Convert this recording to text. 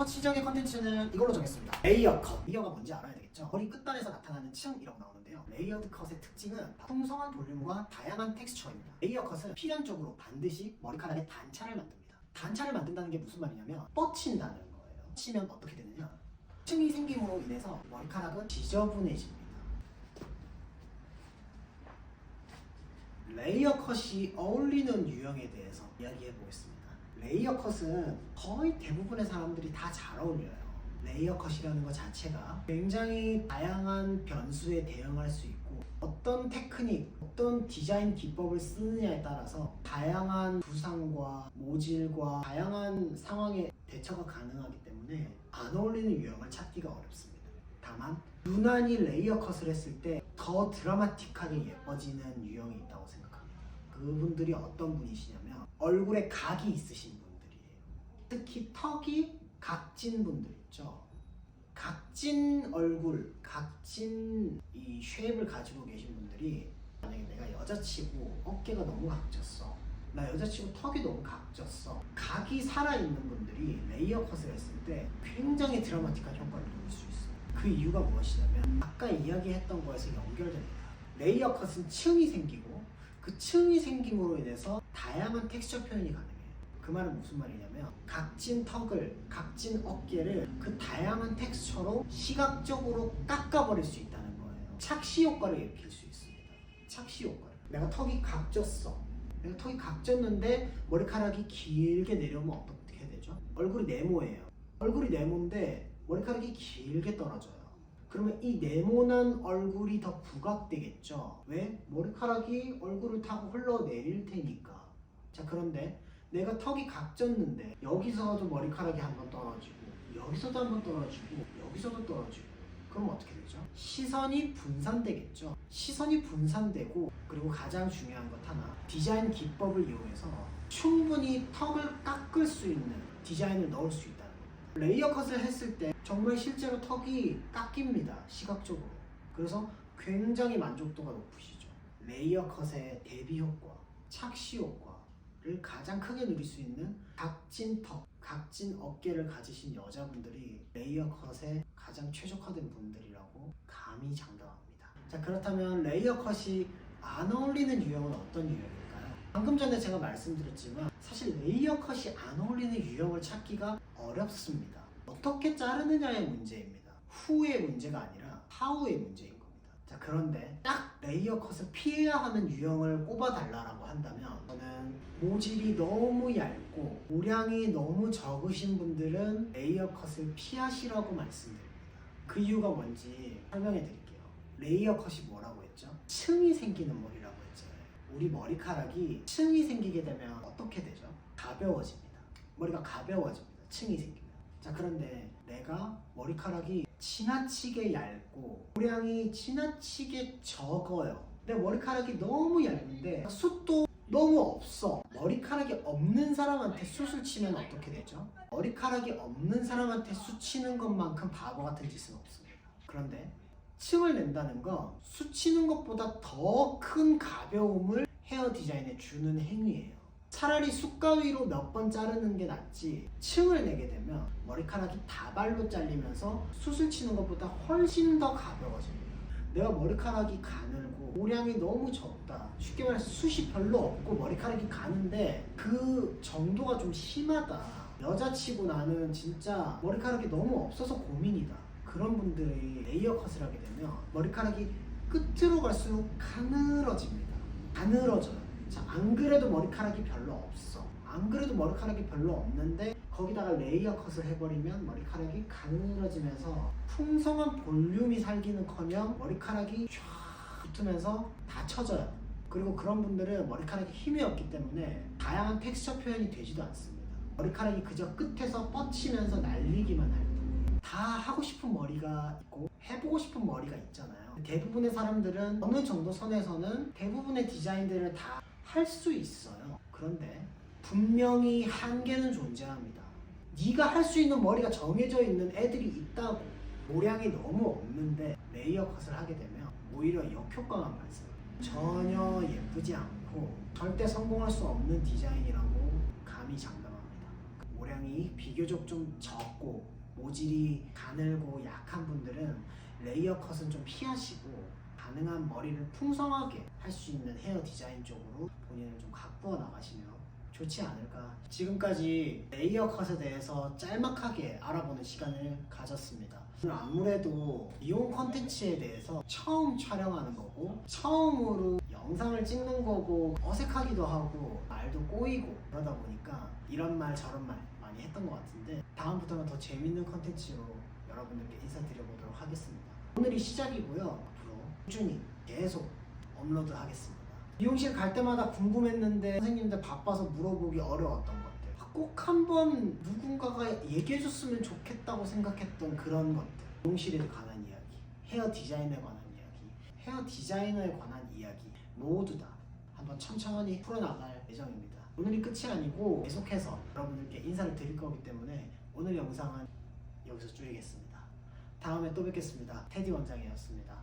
첫 시작의 컨텐츠는 이걸로 정했습니다. 레이어 컷. 레이어가 뭔지 알아야 되겠죠? 머리 끝단에서 나타나는 층이라고 나오는데요. 레이어드 컷의 특징은 풍성한 볼륨과 다양한 텍스처입니다. 레이어 컷은 필연적으로 반드시 머리카락에 단차를 만듭니다. 단차를 만든다는 게 무슨 말이냐면 뻗친다는 거예요. 치면 어떻게 되느냐? 층이 생김으로 인해서 머리카락은 지저분해집니다. 레이어 컷이 어울리는 유형에 대해서 이야기해 보겠습니다. 레이어 컷은 거의 대부분의 사람들이 다 잘 어울려요. 레이어 컷이라는 것 자체가 굉장히 다양한 변수에 대응할 수 있고 어떤 테크닉, 어떤 디자인 기법을 쓰느냐에 따라서 다양한 부상과 모질과 다양한 상황에 대처가 가능하기 때문에 안 어울리는 유형을 찾기가 어렵습니다. 다만 유난히 레이어 컷을 했을 때 더 드라마틱하게 예뻐지는 유형이 있다고 생각합니다. 그분들이 어떤 분이시냐면 얼굴에 각이 있으신 분들이에요. 특히 턱이 각진 분들 있죠. 각진 얼굴, 각진 이 쉐입을 가지고 계신 분들이 만약에 내가 여자치고 어깨가 너무 각졌어. 나 여자치고 턱이 너무 각졌어. 각이 살아있는 분들이 레이어 컷을 했을 때 굉장히 드라마틱한 효과를 누릴 수 있어요. 그 이유가 무엇이냐면 아까 이야기했던 거에서 연결됩니다. 레이어 컷은 층이 생기고 그 층이 생김으로 인해서 다양한 텍스처 표현이 가능해요. 그 말은 무슨 말이냐면 각진 턱을, 각진 어깨를 그 다양한 텍스처로 시각적으로 깎아버릴 수 있다는 거예요. 착시 효과를 일으킬 수 있습니다. 착시 효과를. 내가 턱이 각졌어. 내가 턱이 각졌는데 머리카락이 길게 내려오면 어떻게 되죠? 얼굴이 네모예요. 얼굴이 네모인데 머리카락이 길게 떨어져요. 그러면 이 네모난 얼굴이 더 부각되겠죠. 왜? 머리카락이 얼굴을 타고 흘러내릴 테니까. 자, 그런데 내가 턱이 각졌는데 여기서도 머리카락이 한 번 떨어지고 여기서도 한 번 떨어지고 여기서도 떨어지고 그럼 어떻게 되죠? 시선이 분산되겠죠. 시선이 분산되고 그리고 가장 중요한 것 하나 디자인 기법을 이용해서 충분히 턱을 깎을 수 있는 디자인을 넣을 수 거예요. 레이어 컷을 했을 때 정말 실제로 턱이 깎입니다. 시각적으로. 그래서 굉장히 만족도가 높으시죠. 레이어 컷의 대비 효과, 착시 효과를 가장 크게 누릴 수 있는 각진 턱, 각진 어깨를 가지신 여자분들이 레이어 컷에 가장 최적화된 분들이라고 감히 장담합니다. 자 그렇다면 레이어 컷이 안 어울리는 유형은 어떤 유형일까요? 방금 전에 제가 말씀드렸지만 사실 레이어 컷이 안 어울리는 유형을 찾기가 어렵습니다. 어떻게 자르느냐의 문제입니다. 후의 문제가 아니라 하우의 문제인 겁니다. 자 그런데 딱 레이어 컷을 피해야 하는 유형을 꼽아달라고 한다면 저는 모질이 너무 얇고 모량이 너무 적으신 분들은 레이어 컷을 피하시라고 말씀드립니다. 그 이유가 뭔지 설명해 드릴게요. 레이어 컷이 뭐라고 했죠? 층이 생기는 머리라고. 우리 머리카락이 층이 생기게 되면 어떻게 되죠? 가벼워집니다. 머리가 가벼워집니다. 층이 생기면. 자, 그런데 내가 머리카락이 지나치게 얇고 모량이 지나치게 적어요. 내 머리카락이 너무 얇은데 숱도 너무 없어. 머리카락이 없는 사람한테 숱을 치면 어떻게 되죠? 머리카락이 없는 사람한테 숱 치는 것만큼 바보 같은 짓은 없습니다. 그런데 층을 낸다는 건 수치는 것보다 더 큰 가벼움을 헤어 디자인에 주는 행위예요. 차라리 숟가위로 몇 번 자르는 게 낫지 층을 내게 되면 머리카락이 다발로 잘리면서 숱을 치는 것보다 훨씬 더 가벼워집니다. 내가 머리카락이 가늘고 모량이 너무 적다. 쉽게 말해서 숱이 별로 없고 머리카락이 가는데 그 정도가 좀 심하다. 여자치고 나는 진짜 머리카락이 너무 없어서 고민이다. 그런 분들이 레이어 컷을 하게 되면 머리카락이 끝으로 갈수록 가늘어집니다. 가늘어져요. 자, 안 그래도 머리카락이 별로 없어. 안 그래도 머리카락이 별로 없는데 거기다가 레이어 컷을 해버리면 머리카락이 가늘어지면서 풍성한 볼륨이 살기는커녕 머리카락이 쫙 붙으면서 다 쳐져요. 그리고 그런 분들은 머리카락에 힘이 없기 때문에 다양한 텍스처 표현이 되지도 않습니다. 머리카락이 그저 끝에서 뻗치면서 날리기만 할 뿐. 다 하고 싶은 머리가 있고 해보고 싶은 머리가 있잖아요. 대부분의 사람들은 어느 정도 선에서는 대부분의 디자인들을 다 할 수 있어요. 그런데 분명히 한계는 존재합니다. 네가 할 수 있는 머리가 정해져 있는 애들이 있다고 모량이 너무 없는데 레이어 컷을 하게 되면 오히려 역효과만 발생해요. 전혀 예쁘지 않고 절대 성공할 수 없는 디자인이라고 감히 장담합니다. 모량이 비교적 좀 적고 모질이 가늘고 약한 분들은 레이어 컷은 좀 피하시고 가능한 머리를 풍성하게 할 수 있는 헤어 디자인 쪽으로 본인을 좀 가꾸어 나가시면 좋지 않을까. 지금까지 레이어 컷에 대해서 짤막하게 알아보는 시간을 가졌습니다. 아무래도 이용 컨텐츠에 대해서 처음 촬영하는 거고 처음으로 영상을 찍는 거고 어색하기도 하고 말도 꼬이고 그러다 보니까 이런 말 저런 말 많이 했던 것 같은데 다음부터는 더 재밌는 컨텐츠로 여러분들께 인사드려보도록 하겠습니다. 오늘이 시작이고요. 앞으로 꾸준히 계속 업로드 하겠습니다. 미용실 갈 때마다 궁금했는데 선생님들 바빠서 물어보기 어려웠던 것들 꼭 한번 누군가가 얘기해줬으면 좋겠다고 생각했던 그런 것들 미용실에 관한 이야기 헤어 디자인에 관한 이야기 헤어 디자이너에 관한 이야기 모두 다 한번 천천히 풀어나갈 예정입니다 오늘이 끝이 아니고 계속해서 여러분들께 인사를 드릴 거기 때문에 오늘 영상은 여기서 줄이겠습니다. 다음에 또 뵙겠습니다. 테디 원장이었습니다